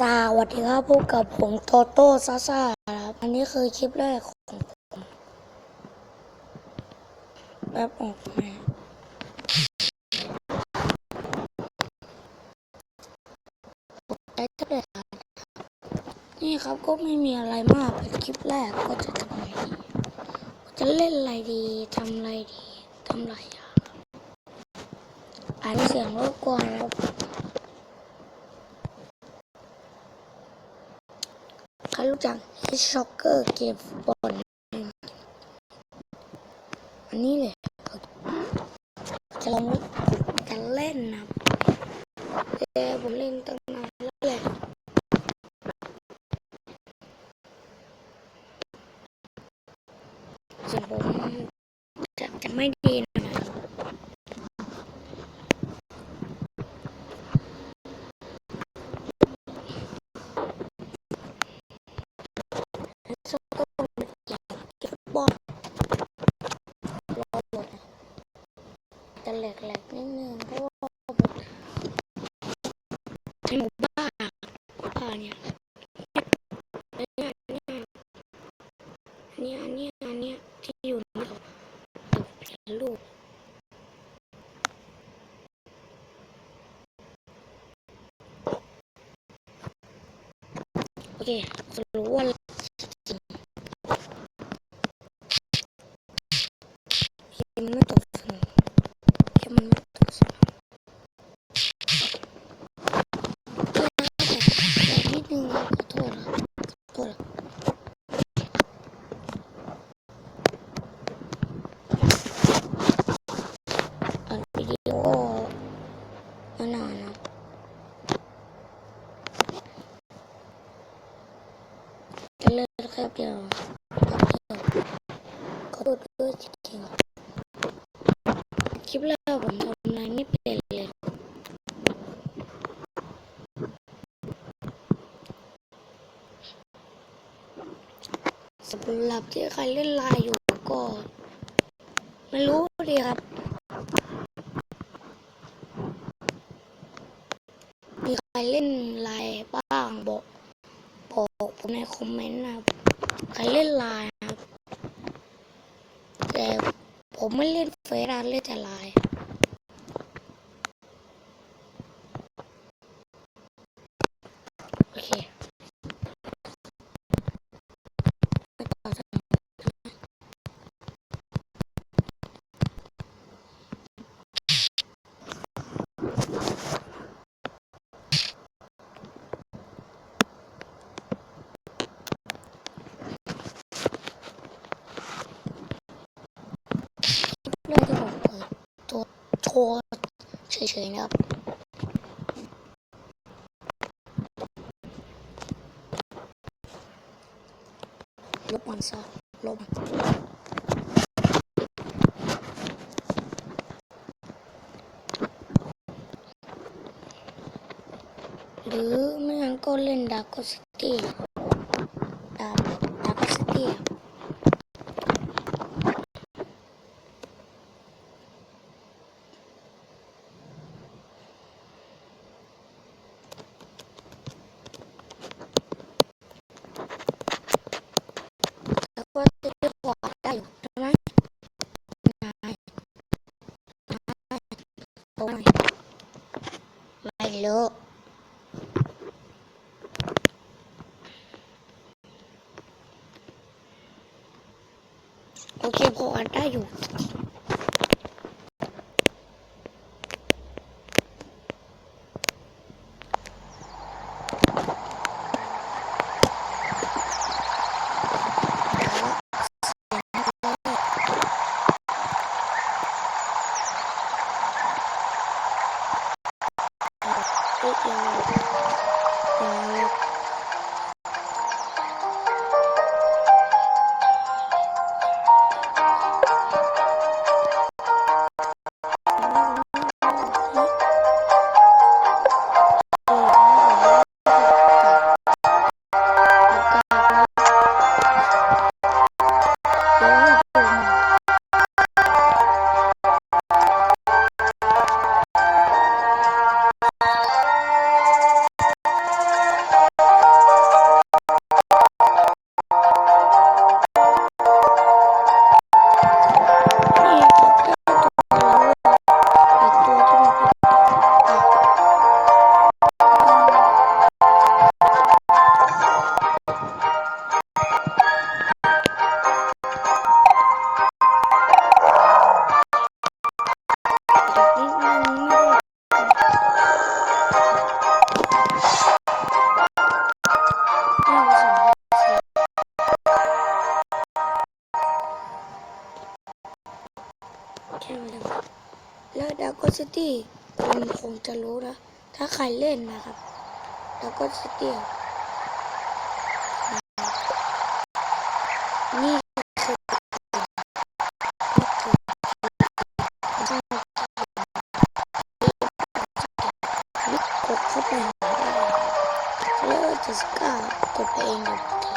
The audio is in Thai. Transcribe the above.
สวัสดีครับพบกับผมโตโต้ซาซาครับอันนี้คือคลิปแรกของผมแบบออกมาได้เท่าไหร่นี่ครับก็ไม่มีอะไรมากเป็นคลิปแรกก็จะทำอะไรดีจะเล่นอะไรดีทำอะไรดีทำอะไรอย่างอ่านเสียงรบกวนครับ ใครรู้จักฮิช็อกเกอร์เกมฟุตบอลอันนี้เลยจะลองจะเล่นนะแต่ผมเล่นตั้งนานแล้วแหละส่วนผมจะจะไม่ดีนะฮิช็อกเกอร์เป็นเกมฟุตบอลรอหมดนะ จะแหลกๆนิดนึงเพราะว่าผมใช้หมู่บ้านอะหมูบ้านเนี่ยเนี่ยเนี่ยเนี่ยเนี่ยเนี่ยที่อยู่ในเราเปลี่ยนรูปโอเคสรุปว่าจริงเกมมันไม่ตกสนุกเกมมันไม่ตกสนุกแต่นิดนึงขอโทษนะขอโทษนะอัดวิดีโอมานานนะจะเล่น แค่เดียวแป๊บเดียวขอโทษด้วยจริงคลิปแรกผมทำอะไรไม่เป็นเลยสำหรับที่ใครเล่นลน์อยู่ก็ไม่รู้ดีครับมีใครเล่นลน์บ้าง บอกผมในคอมเมนต์นะครับใครเล่นไลน์นะครับแต่ผมไม่เล่นเฟซนะเล่นแต่ไลน์โอเคไม่ต่อสักเรื่องที่ผมเปิด ตัวโชเฉยๆนะครับลบมันซะลบมันหรือไม่งั้นก็เล่นดาร์กสตี้ดาร์ดาร์กสตี้แล้วก็จะขวาได้อยู่ใช่ไหมนายนาย ตรงไหนไม่รู้โอเคพออ่านได้อยู่ ซิตี้คุณคงจะรู้นะ ถ้าใครเล่นนะครับดาร์กซิตี้นี่คือนี่กดเข้าไปหาได้เรียกว่าเจสสิก้ากดไปเองเดี๋ยว